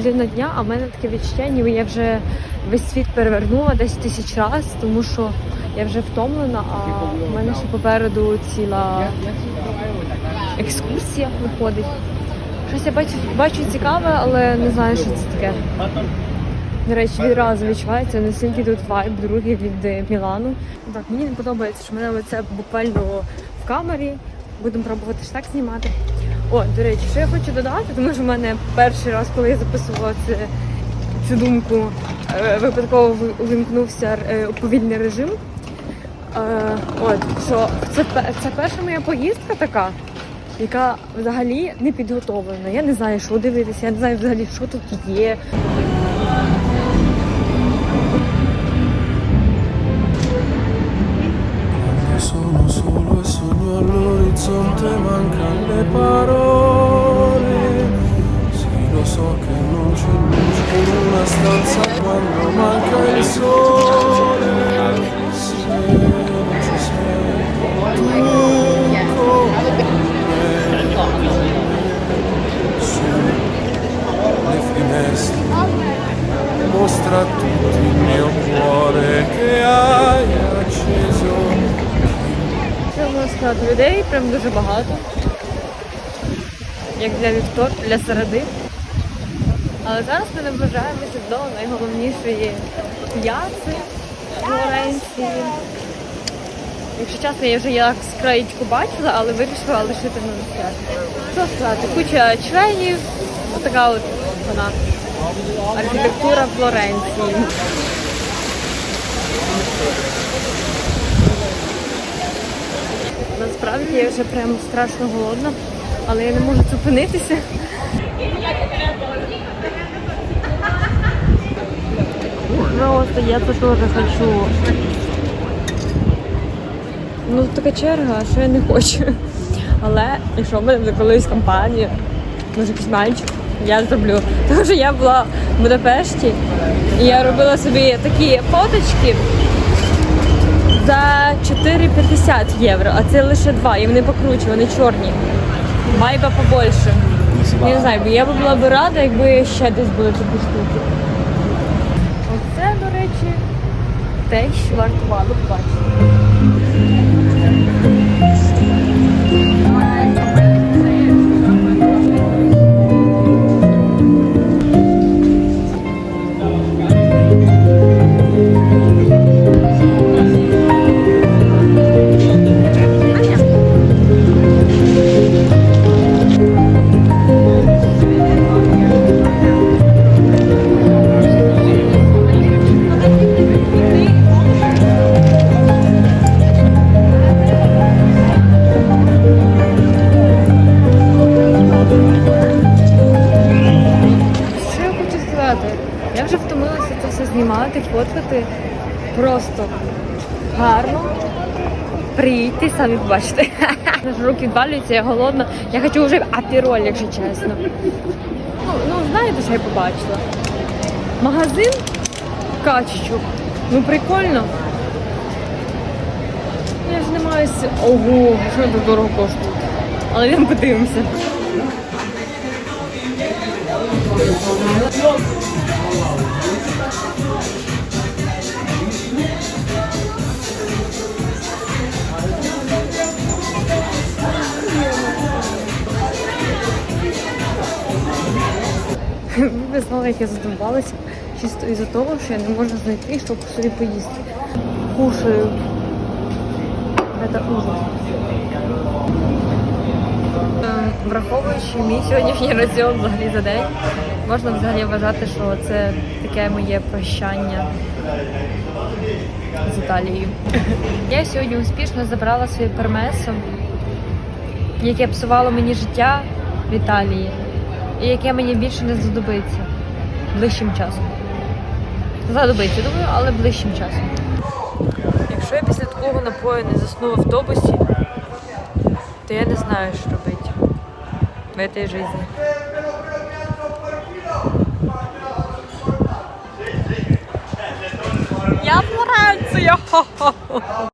година дня, а в мене таке відчуття, ніби я вже весь світ перевернула десь тисяч раз, тому що я вже втомлена, а в мене ще попереду ціла екскурсія виходить. Щось я бачу, бачу цікаве, але не знаю, що це таке. До речі, відразу відчувається настільки тут вайб, другий від Мілану. Так, мені не подобається, що мене це буквально в камері. Будемо пробувати ж так знімати. О, до речі, що я хочу додати, тому що в мене перший раз, коли я записувала це, цю думку, е, випадково увімкнувся е, повільний режим. Е, От, що це, це перша моя поїздка така, яка взагалі не підготовлена. Я не знаю, що дивитися, я не знаю взагалі, що тут є. Solo Sunt te mancano le parole. Сказати? Людей прям дуже багато. Як для вівторка, для середи. Але зараз ми наближаємося до найголовнішої п'яци Флоренції. Якщо чесно, я вже як з бачила, але вирішила лишити на десерт. Що сказати? Куча членів, отака от вона. Архітектура Флоренції. Я вже прям страшно голодна, але я не можу зупинитися. Просто я це теж хочу. Ну така черга, що я не хочу. Але якщо в мене буде колись компанія, може якийсь мальчик, я зроблю. Тому що я була в Будапешті і я робила собі такі фоточки за 4,50 євро, а це лише два, і вони покруче, вони чорні. Майба побольше. Я не знаю, я б була б рада, якби ще десь були такі штуки. Оце, до речі, те, що вартувало б бачити. Це все знімати, фоткати. Просто гарно. Приїдьте, самі побачите. Руки відвалюються, я голодна. Я хочу вже апіроль, якщо чесно. Ну, ну знаєте, що я побачила? Магазин качечок. Ну прикольно. Я ж не маю. Ого, що це дорого коштує. Але йдемо подивимося. Ви б знали, як я задумалася, чисто із-за того, що я не можу знайти, щоб собі поїсти. Кушаю. Це ужас. Ем, Враховуючи мій сьогоднішній раціон взагалі за день, можна взагалі вважати, що це таке моє прощання з Італією. Я сьогодні успішно забрала своє пермесо, яке псувало мені життя в Італії і яке мені більше не знадобиться ближчим часом. Знадобиться, думаю, але ближчим часом. Якщо я після такого напою не засну в автобусі, то я не знаю, що робити в цій житті. Я Флоренція! Ха-ха-ха!